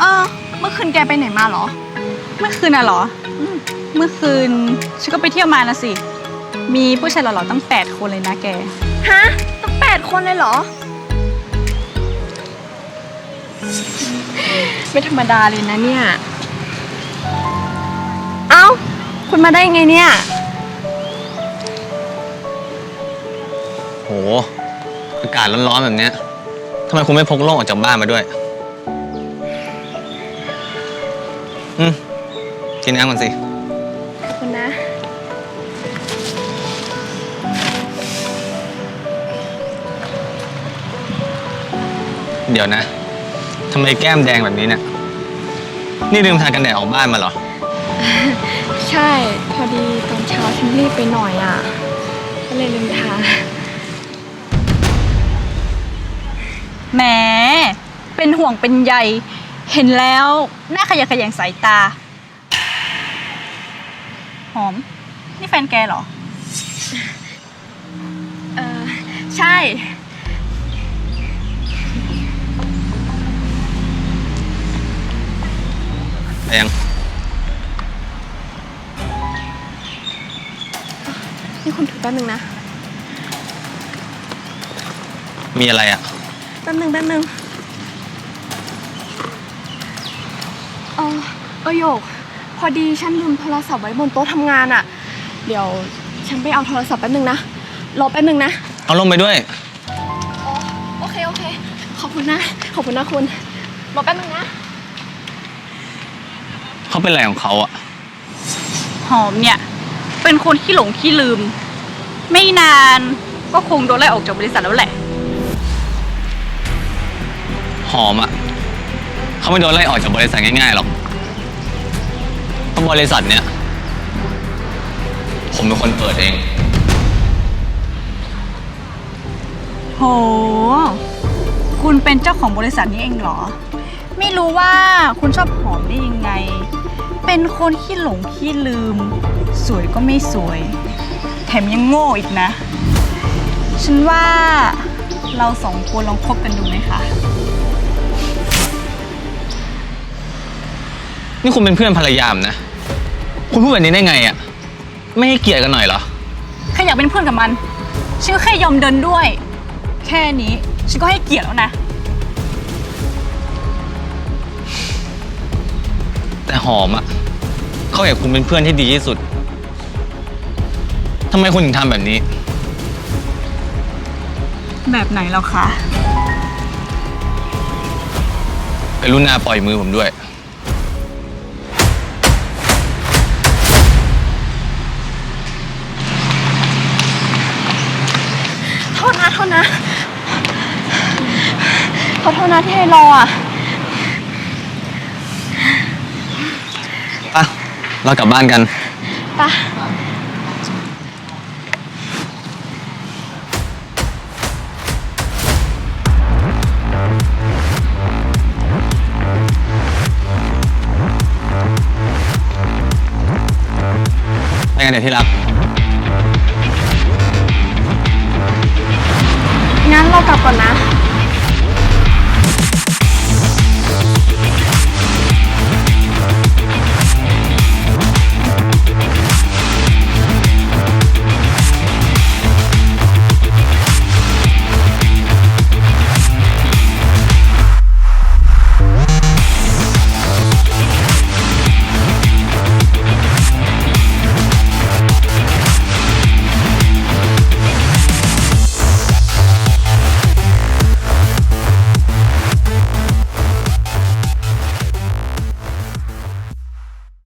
เออ เมื่อคืนแกไปไหนมาเหรอ เมื่อคืนน่ะเหรออเมื่อคืนฉันก็ไปเที่ยวมานะสิ มีผู้ชายหล่อๆตั้ง8คนเลยนะแก ฮะต้องแปดคนเลยเหรอ ไม่ธรรมดาเลยนะเนี่ย เอ้า คุณมาได้ไงเนี่ย โห อากาศร้อนๆแบบเนี้ยทำไมคุณไม่พกร่มออกจากบ้านมาด้วย อืมกินน้ำกันสิ ขอบคุณนะ เดี๋ยวนะ ทำไมแก้มแดงแบบนี้เนี่ย นี่ลืมทากันแดดออกบ้านมาเหรอ ใช่ พอดีตอนเช้าฉันรีบไปหน่อยอะ ก็เลยลืมทาแหมเป็นห่วงเป็นใย เห็นแล้วน่าขยะแขยงสายตา หอม นี่แฟนแกเหรอ เออใช่แดงนี่คุณถือแป๊บนึงนะมีอะไรอะ แป๊บนึงแป๊บนึง เออเออโยกพอดีฉันลืมโทรศัพท์ไว้บนโต๊ะทำงานอะ่ะ เดี๋ยวฉันไปเอาโทรศัพท์แป๊บนึงนะรอแป๊บนึงนะเอาร่มไปด้วยอ๋อโอเคโอเค ขอบคุณนะ ขอบคุณนะคุณรอแป๊บนึงนะ เขาเป็นอะไรของเขาอะหอมเนี่ย เป็นคนขี้หลงขี้ลืม ไม่นานก็คงโดนไล่ออกจากบริษัทแล้วแหละ หอมอะ เขาไม่โดนไล่ออกจากบริษัทง่ายๆหรอกเพราะบริษัทเนี้ยผมเป็นคนเปิดเอง โห คุณเป็นเจ้าของบริษัทนี้เองเหรอ ไม่รู้ว่าคุณชอบหอมได้ยังไง เป็นคนขี้หลงขี้ลืม สวยก็ไม่สวย แถมยังโง่อีกนะ ฉันว่าเราสองคนลองคบกันดูไหมคะ นี่คุณเป็นเพื่อนภรรยามนะ คุณพูดแบบนี้ได้ไงอะไม่ให้เกียรติกันหน่อยเหรอ แค่อยากเป็นเพื่อนกับมัน ฉันก็แค่ยอมเดินด้วย แค่นี้ฉันก็ให้เกียรติแล้วนะ แต่หอมอะเขาอยากคุณเป็นเพื่อนที่ดีที่สุดทำไมคุณถึงทำแบบนี้ แบบไหนแล้วคะไปรุ่นหน้าปล่อยมือผมด้วย อโทษนะที่ให้รออะป่ะเรากลับบ้านกันไปะไปกันเดี๋ยวที่รัก